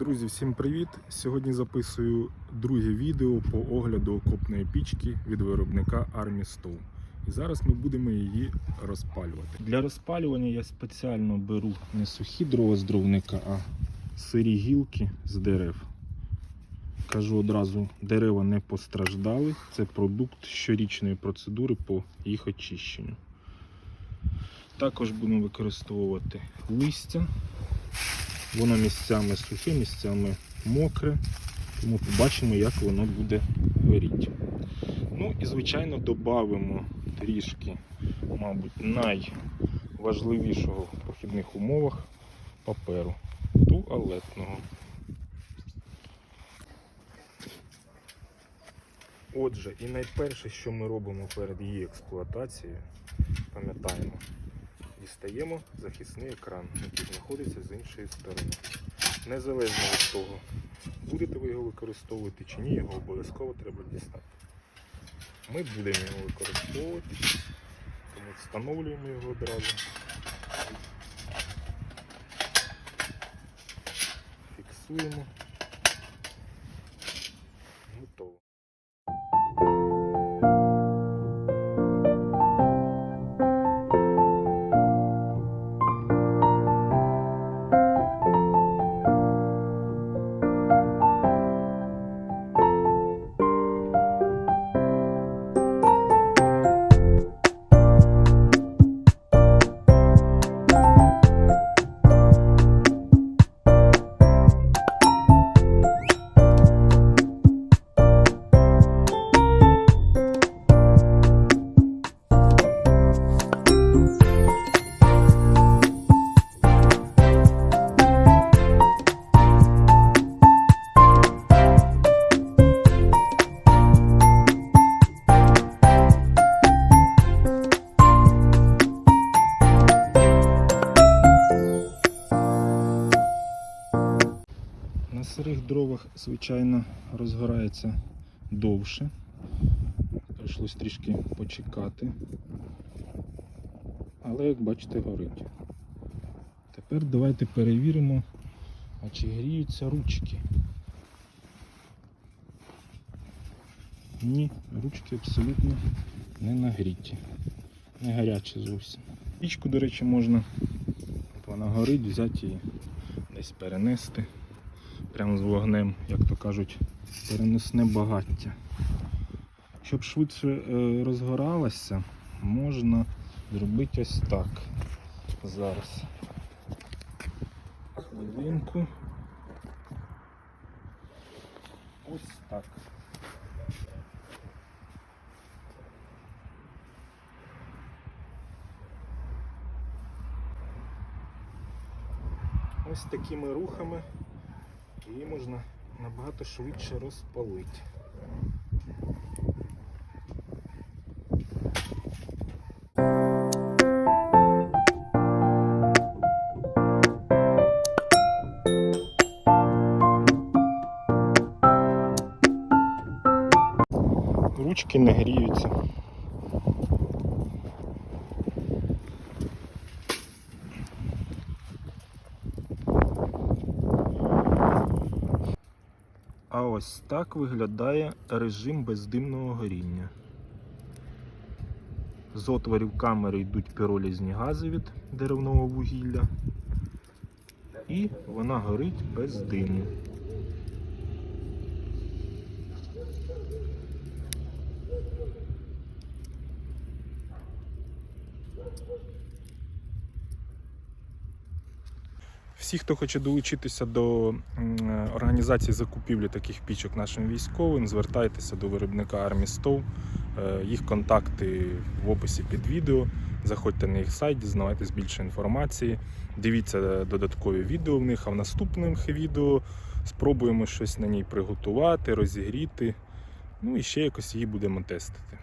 Друзі, всім привіт! Сьогодні записую друге відео по огляду окопної пічки від виробника Army Stove. І зараз ми будемо її розпалювати. Для розпалювання я спеціально беру не сухі дрова з а сирі гілки з дерев. Кажу одразу, дерева не постраждали. Це продукт щорічної процедури по їх очищенню. Також будемо використовувати листя. Воно місцями сухе, місцями мокре, тому побачимо, як воно буде горіти. Ну і, звичайно, додамо трішки, мабуть, найважливішого в похідних умовах паперу туалетного. Отже, і найперше, що ми робимо перед її експлуатацією, пам'ятаємо, дістаємо захисний екран, який знаходиться з іншої сторони. Незалежно від того, будете ви його використовувати чи ні, його обов'язково треба дістати. Ми будемо його використовувати, тому встановлюємо його одразу. Фіксуємо. Дровах, звичайно, розгорається довше. Прийшлось трішки почекати. Але, як бачите, горить. Тепер давайте перевіримо, а чи гріються ручки. Ні, ручки абсолютно не нагріті. Не гарячі зовсім. Пічку, до речі, можна, вона горить, взяти її десь перенести прямо з вогнем, як то кажуть, перенесне багаття. Щоб швидше е, розгоралася, можна зробити ось так. Зараз. Хвилинку. Ось так. Ось такими рухами її можна набагато швидше розпалити. Ручки не гріються. А ось так виглядає режим бездимного горіння. З отворів камери йдуть піролізні гази від деревного вугілля. І вона горить без диму. Всі, хто хоче долучитися до організації закупівлі таких пічок нашим військовим, звертайтеся до виробника Army Stove. Е, Їх контакти в описі під відео. Заходьте на їх сайт, дізнавайтесь більше інформації. Дивіться додаткові відео в них, а в наступних відео спробуємо щось на ній приготувати, розігріти. Ну і ще якось її будемо тестити.